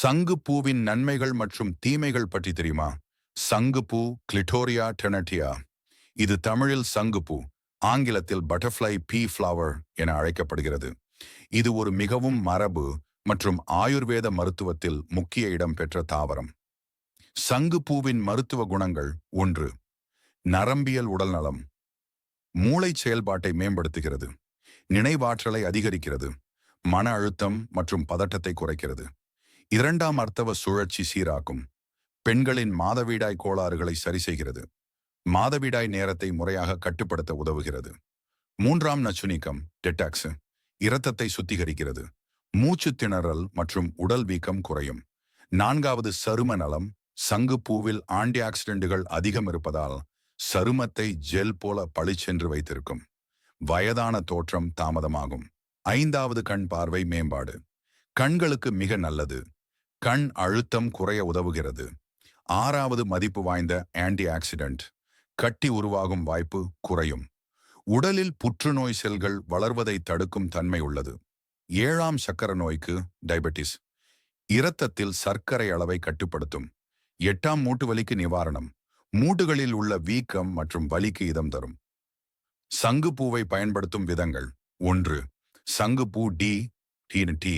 சங்கு பூவின் நன்மைகள் மற்றும் தீமைகள் பற்றி தெரியுமா? சங்கு பூ கிளிட்டோரியா டெனட்டியா இது தமிழில் சங்கு பூ ஆங்கிலத்தில் பட்டர்ஃப்ளை பீ ஃப்ளவர் என அழைக்கப்படுகிறது. இது ஒரு மிகவும் மரபு மற்றும் ஆயுர்வேத மருத்துவத்தில் முக்கிய இடம் பெற்ற தாவரம். சங்கு பூவின் மருத்துவ குணங்கள் ஒன்று நரம்பியல் உடல்நலம். மூளை செயல்பாட்டை மேம்படுத்துகிறது நினைவாற்றலை அதிகரிக்கிறது மன அழுத்தம் மற்றும் பதட்டத்தை குறைக்கிறது. இரண்டாம் அர்த்தவ சுழற்சி சீராக்கும். பெண்களின் மாதவிடாய் கோளாறுகளை சரி செய்கிறது மாதவிடாய் நேரத்தை முறையாக கட்டுப்படுத்த உதவுகிறது. மூன்றாம் நச்சுநீக்கம் டெட்டாக்ஸ் இரத்தத்தை சுத்திகரிக்கிறது. மூச்சு திணறல் மற்றும் உடல் வீக்கம் குறையும். நான்காவது சரும நலம் சங்கு பூவில் ஆன்டி ஆக்சிடென்ட்டுகள் அதிகம் இருப்பதால் சருமத்தை ஜெல் போல பளிச்சென்று வைத்திருக்கும். வயதான தோற்றம் தாமதமாகும். ஐந்தாவது கண் பார்வை மேம்பாடு. கண்களுக்கு மிக நல்லது. கண் அழுத்தம் குறைய உதவுகிறது. ஆறாவது மதிப்பு வாய்ந்த ஆன்டி ஆக்சிடென்ட் கட்டி உருவாகும் வாய்ப்பு குறையும். உடலில் புற்றுநோய் செல்கள் வளர்வதை தடுக்கும் தன்மை உள்ளது. ஏழாம் சக்கர நோய்க்கு டயபெட்டிஸ் இரத்தத்தில் சர்க்கரை அளவை கட்டுப்படுத்தும். எட்டாம் மூட்டு வலிக்கு நிவாரணம். மூட்டுகளில் உள்ள வீக்கம் மற்றும் வலிக்கு இதம் தரும். சங்கு பூவை பயன்படுத்தும் விதங்கள். ஒன்று சங்குப்பூ டி டீ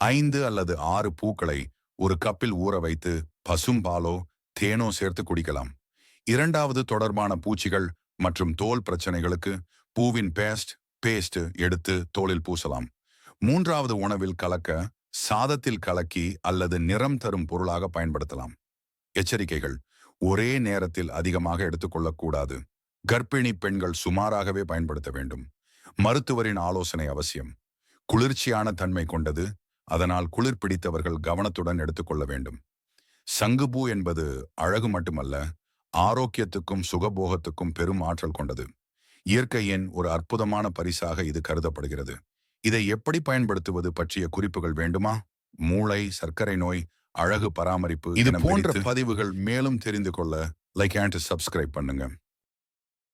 ஐந்து அல்லது ஆறு பூக்களை ஒரு கப்பில் ஊற வைத்து பசும்பாலோ தேனோ சேர்த்து குடிக்கலாம். இரண்டாவது தொடர்பான பூச்சிகள் மற்றும் தோல் பிரச்சனைகளுக்கு பூவின் பேஸ்ட் பேஸ்ட் எடுத்து தோலில் பூசலாம். மூன்றாவது உணவில் கலக்க சாதத்தில் கலக்கி அல்லது நிறம் தரும் பொருளாக பயன்படுத்தலாம். எச்சரிக்கைகள் ஒரே நேரத்தில் அதிகமாக எடுத்துக்கொள்ளக்கூடாது கர்ப்பிணி பெண்கள் சுமாராகவே பயன்படுத்த வேண்டும். மருத்துவரின் ஆலோசனை அவசியம். குளிர்ச்சியான தன்மை கொண்டது அதனால் குளிர் பிடித்தவர்கள் கவனத்துடன் எடுத்துக்கொள்ள வேண்டும். சங்குபூ என்பது அழகு மட்டுமல்ல ஆரோக்கியத்துக்கும் சுகபோகத்துக்கும் பெரும் ஆற்றல் கொண்டது. இயற்கையின் ஒரு அற்புதமான பரிசாக இது கருதப்படுகிறது. இதை எப்படி பயன்படுத்துவது பற்றிய குறிப்புகள் வேண்டுமா? மூளை சர்க்கரை நோய் அழகு பராமரிப்பு இது போன்ற பதிவுகள் மேலும் தெரிந்து கொள்ள லைக் அண்ட் சப்ஸ்கிரைப் பண்ணுங்க.